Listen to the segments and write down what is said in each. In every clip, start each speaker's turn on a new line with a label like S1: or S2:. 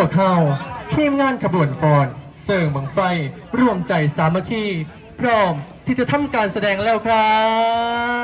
S1: วกเขาทีมงานขบวนฟอนเสิร์งบังไฟร่วมใจสามัคคีพร้อมที่จะทำการแสดงแล้วครับ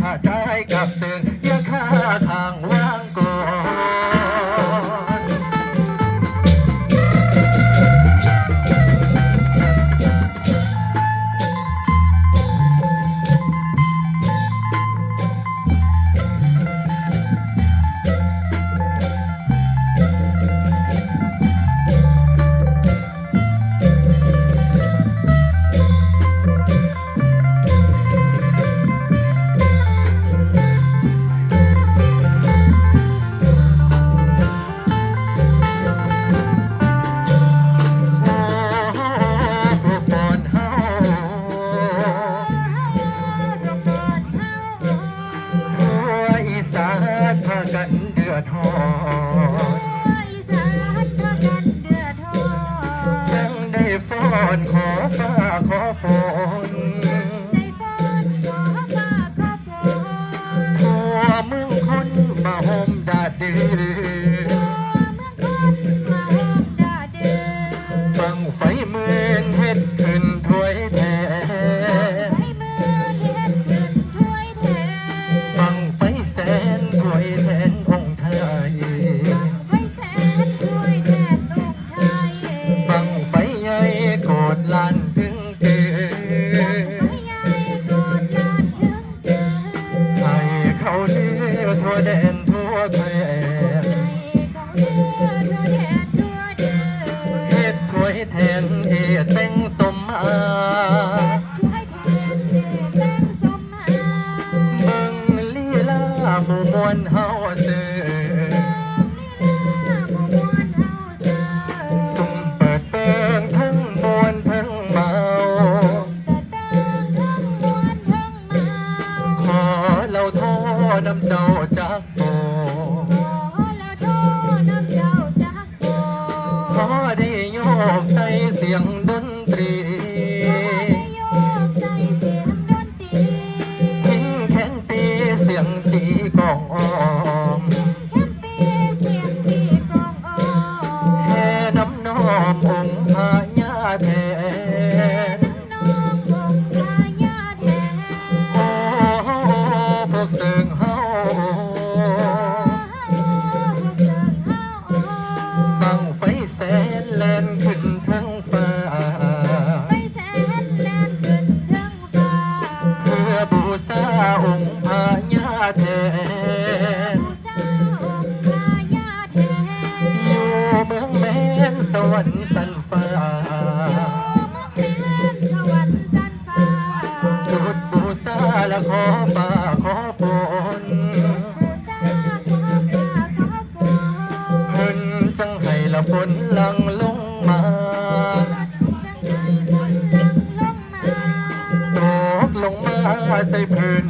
S2: ข้า
S1: ใจกับเตือนอย่าข้าทางว่างก่อน องค์พญาเทบูอญาเทอยู่เมืองแม่นสวรรค์สันฟ้าจุดบูชาและขอฟ้าขอฝนเพิ่นจังไห้ละฝนลังลงมาตกลงมาใส่พื้น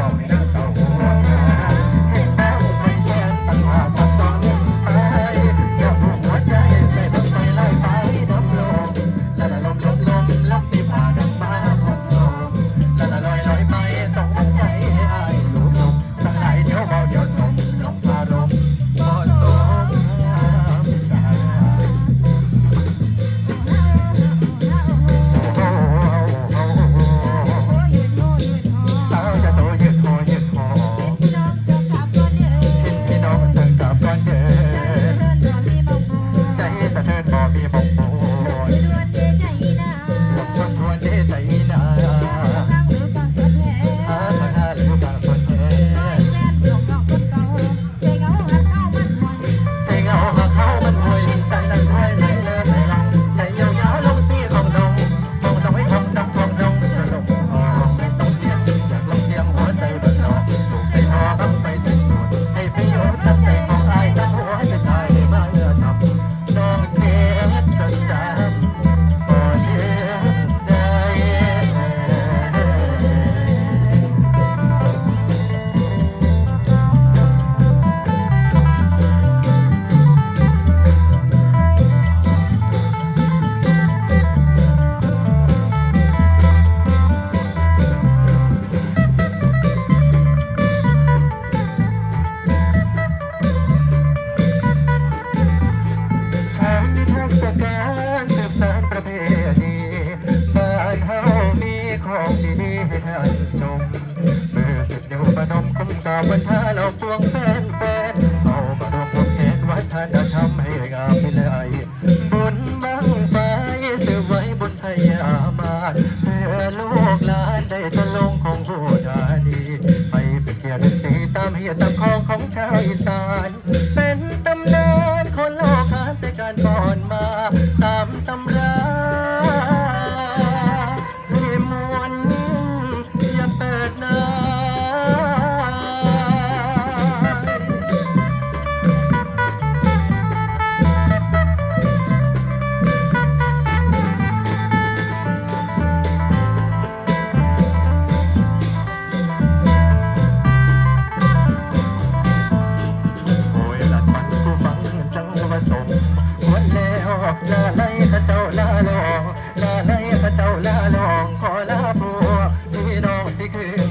S1: about me. ของชาวอีสาน เป็นตำนานคนโลกคานแต่การก่อนมา ตามตำรา Hehehehe